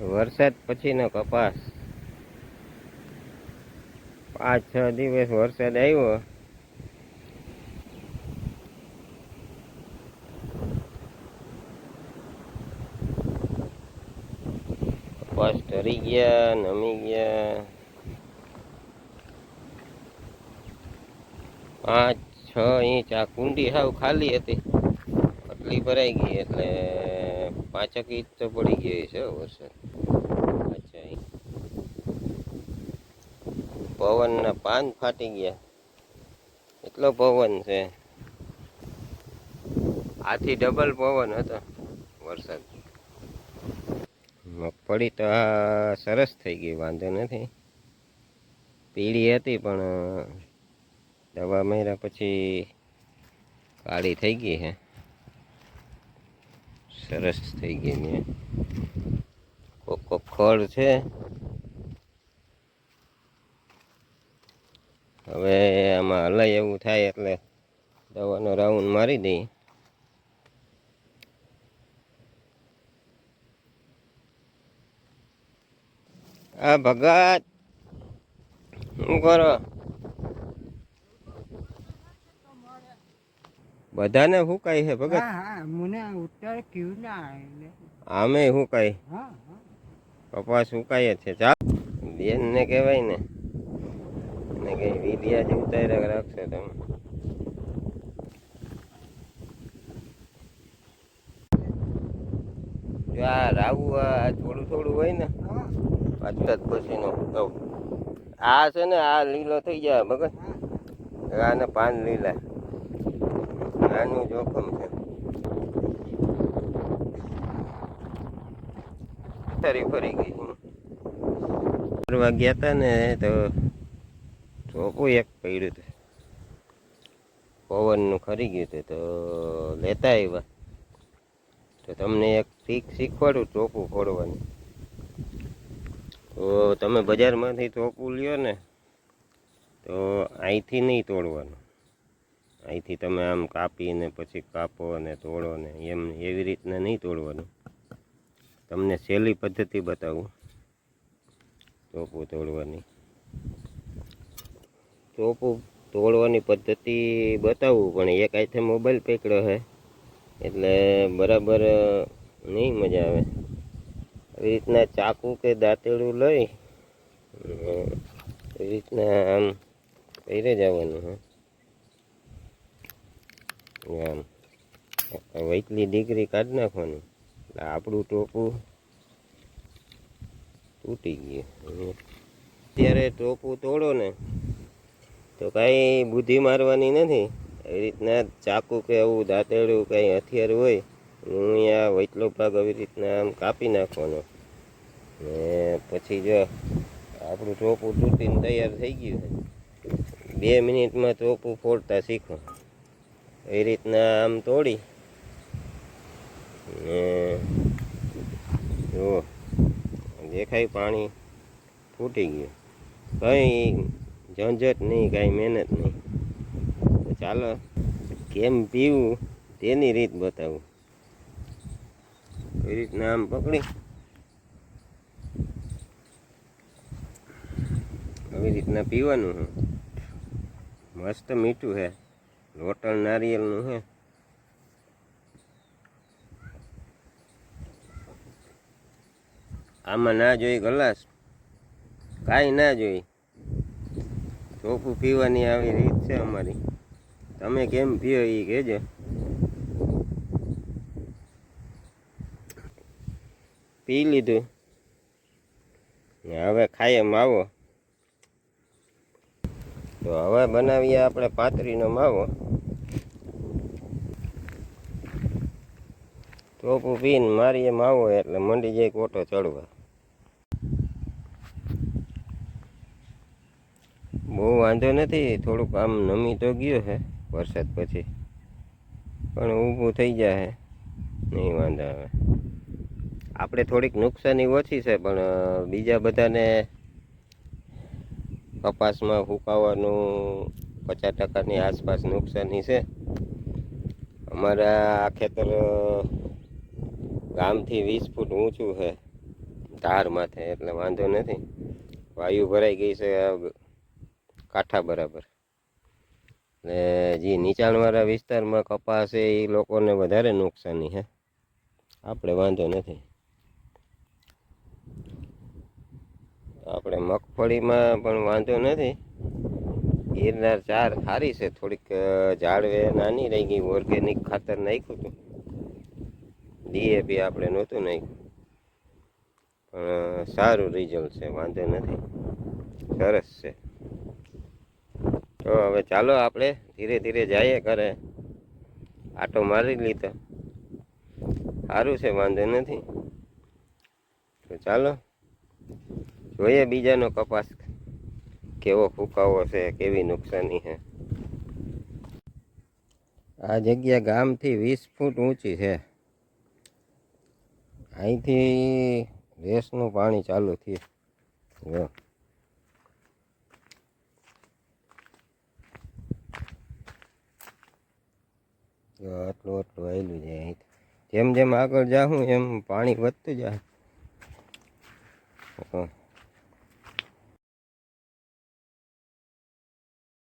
વરસાદ પછીનો કપાસ. પાંચ, છ દિવસ વરસાદ આવ્યો. કપાસ ઢરી ગયા, નમી ગયા. પાંચ, છ ઇંચ આ કુંડી હાવ ખાલી હતી. આટલી ભરાઈ ગઈ એટલે પાંચક ઇંચ તો પડી ગઈ છે વરસાદ. અચ્છા. પવનના પાન ફાટી ગયા. એટલો પવન છે. આથી ડબલ પવન હતો વરસાદ. મગફળી તો સરસ થઈ ગઈ, વાંધો નથી. પીળી હતી પણ, દવા માર્યા પછી કાળી થઈ ગઈ હે. સરસ થઈ ગઈ કોક ખડ છે. હવે આમાં હલાય એવું થાય એટલે દવાનો રાઉન્ડ મારી દઈ. આ ભગત શું કરો? બધાને હુકાય છે ભગત? મને ઉત્તર કયું ના આવે. આમે હુકાય હા હા. કપાસ સુકાય છે. ચાલ. બેન ને કહેવાય ને. ને કઈ વિધિયા જ ઉતાર્યા રાખશો તમે. જો આ રાવું આ થોડું થોડું હોય ને પાછળ પછીનો આ છે ને, આ લીલો થઈ જાય ભગત આને પાન લીલા. આનું જોખમ છે. ફરી ફરી ગઈ. ફરવા ગયા હતા ને તો ચોપું એક પડ્યું હતું પવનનું ખરી ગયું હતું તો લેતા આવ્યા. તો તમને એક શીખ શીખવાડું ચોપું ફોડવાનું. તો તમે બજારમાંથી ચોપું લ્યો ને તો અહીંથી નહીં તોડવાનું. અહીંથી તમે આમ કાપીને પછી કાપો અને તોડો ને એમ એવી રીતના નહીં તોડવાનું. તમને સહેલી પદ્ધતિ બતાવું ચોપું તોડવાની ચોપું તોડવાની પદ્ધતિ બતાવું પણ એક આથે મોબાઈલ પકડ્યો છે એટલે બરાબર નહીં મજા આવે આવી રીતના ચાકુ કે દાંતેડું લઈ એવી રીતના આમ પહેરે જવાનું હા આમ વૈકલી ડિગ્રી કાઢી નાખવાની એટલે આપણું ટોપું તૂટી ગયું. ત્યારે ટોપું તોડો ને, તો કાંઈ બુદ્ધિ મારવાની નથી. એવી રીતના ચાકુ કે એવું દાંતેડું કાંઈ હથિયાર હોય, હું અહીંયા વૈટલો ભાગ આવી રીતના આમ કાપી નાખવાનો. ને પછી જો આપણું ટોપું તૂટીને તૈયાર થઈ ગયું બે મિનિટમાં ટોપું ફોડતા શીખો. એ રીતના આમ તોડી ને જો દેખાય પાણી ફૂટી ગયું. કંઈ ઝંઝટ નહીં, કાંઈ મહેનત નહીં. તો ચાલો, કેમ પીવું તેની રીત બતાવું. કઈ રીતના આમ પકડી. આવી રીતના પીવાનું છે મસ્ત મીઠું છે લોટલ નારિયેળનું છે આમાં ના જોઈ ગલાસ. કાંઈ ના જોઈ. ચોખ્ખું પીવાની આવી રીત છે અમારી. તમે કેમ પીઓ એ કહેજો પી લીધું. હવે ખાઈએ માવો તો હવે બનાવીએ આપણે પાતરીનો માવો. ચોપું પીને મારીએ માવો એટલે મંડી જાય કોટો ચડવા. બહુ વાંધો નથી, થોડુંક આમ નમી તો ગયો છે વરસાદ પછી. પણ ઊભું થઈ જાય નહીં વાંધો આવે. આપણે થોડીક નુકસાની ઓછી છે, પણ બીજા બધાને કપાસમાં ફૂંકાવાનું પચાસ ટકાની આસપાસ નુકસાની છે. અમારા આ ખેતર ગામથી વીસ ફૂટ ઊંચું છે ધાર માથે, એટલે વાંધો નથી. વાયુ ભરાઈ ગઈ છે કાંઠા બરાબર. ને જે નીચાણવાળા વિસ્તારમાં કપાસ છે, એ લોકોને વધારે નુકસાની છે આપણે વાંધો નથી. આપણે મગફળીમાં પણ વાંધો નથી. ગિરનાર ચાર સારી છે, થોડીક ઝાડવે નાની રહી ગઈ, ઓર્ગેનિક ખાતર નાખ્યું હતું. ડીએપી આપણે નહોતું નાખ્યું. પણ સારું રિઝલ્ટ છે, વાંધો નથી. સરસ છે. તો હવે ચાલો આપણે ધીરે ધીરે જઈએ ઘરે. આટો મારી લીધો. સારું છે, વાંધો નથી. તો ચાલો. જોઈએ બીજાનો કપાસ કેવો ફૂકાવો છે, કેવી નુકસાની છે. આ જગ્યા ગામથી વીસ ફૂટ ઊંચી છે. અહીંથી રેસનું પાણી ચાલુ થયું. આટલું આટલું આવેલું છે અહીં જેમ જેમ આગળ જાઉં એમ પાણી વધતું જાય.